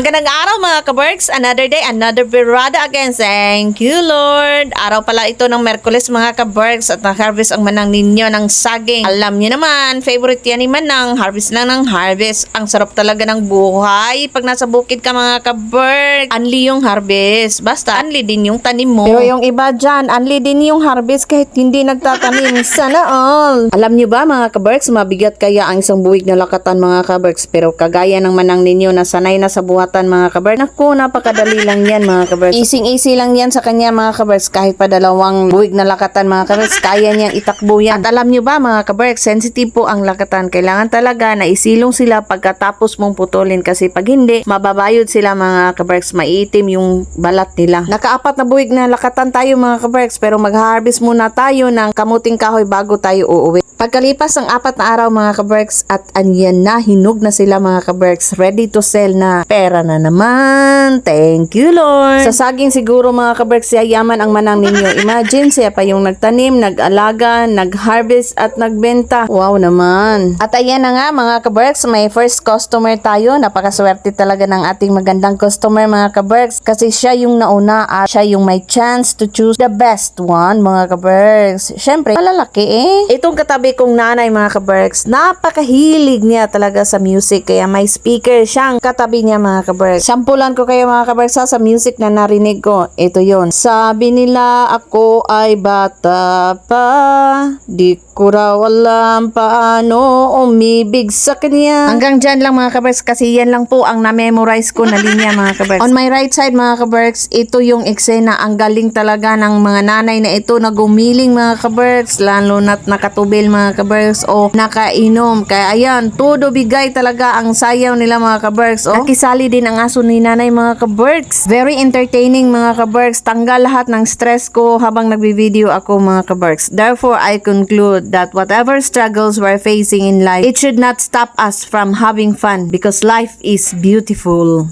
Magandang araw mga kaberks. Another day, another birada again. Thank you, Lord. Araw pala ito ng Merkules mga kaberks at na-harvest ang manang ninyo ng saging. Alam niyo naman, favorite yan ni Manang. Harvest lang ng harvest. Ang sarap talaga ng buhay. Pag nasa bukid ka mga kaberks, unli yung harvest. Basta, unli din yung tanim mo. Pero yung iba dyan, unli din yung harvest kahit hindi nagtatanim. Sana all. Alam niyo ba mga kaberks, mabigat kaya ang isang buwig na lakatan mga kaberks. Pero kagaya ng manang ninyo na sanay na sa buhatan mga kaberks. Naku, napakadali lang yan mga kaberks. Easy-easy lang yan sa kanya mga kaberks. Kahit pa dalawang buwig na lakatan mga kaberks, kaya niyang itakbo yan. At alam niyo ba mga kaberks, sensitive po ang lakatan. Kailangan talaga na isilong sila pagkatapos mong putulin kasi pag hindi, mababayod sila mga kaberks. Maiitim yung balat nila. Nakaapat na buwig na lakatan tayo mga kaberks pero mag-harvest muna tayo ng kamuting kahoy bago tayo uuwi. Pagkalipas ng apat na araw mga kaberks at anyan na, hinog na sila mga kaberks, ready to sell na. Pera na naman. Thank you Lord. Sa saging siguro mga kaberks, yayaman ang manang ninyo. Imagine siya pa yung nagtanim, nag-alaga, nag-harvest at nagbenta. Wow naman. At ayan na nga mga kaberks, may first customer tayo. Napakaswerte talaga ng ating magandang customer mga kaberks kasi siya yung nauna at siya yung may chance to choose the best one mga kaberks. Siyempre, malalaki eh. Itong katabi kong nanay mga kaberks, napakahilig niya talaga sa music kaya may speaker siyang katabi niya mga kaberks. Sampulan ko kayo mga kaberks ha, sa music na narinig ko. Ito yon. Sabi nila ako ay bata pa, di ko raw alam paano umibig sa kanya. Hanggang dyan lang mga kaberks kasi yan lang po ang na-memorize ko na linya mga kaberks. On my right side mga kaberks, ito yung eksena. Ang galing talaga ng mga nanay na ito na gumiling mga kaberks, lalo na't nakatubil mga kaberks o nakainom. Kaya ayan, todo bigay talaga ang sayaw nila mga kaberks. O, nakisali din ang aso ni nanay mga kaberks. Very entertaining mga kaberks. Tanggal lahat ng stress ko habang nagbi-video ako mga kaberks. Therefore, I conclude that whatever struggles we're facing in life, it should not stop us from having fun because life is beautiful.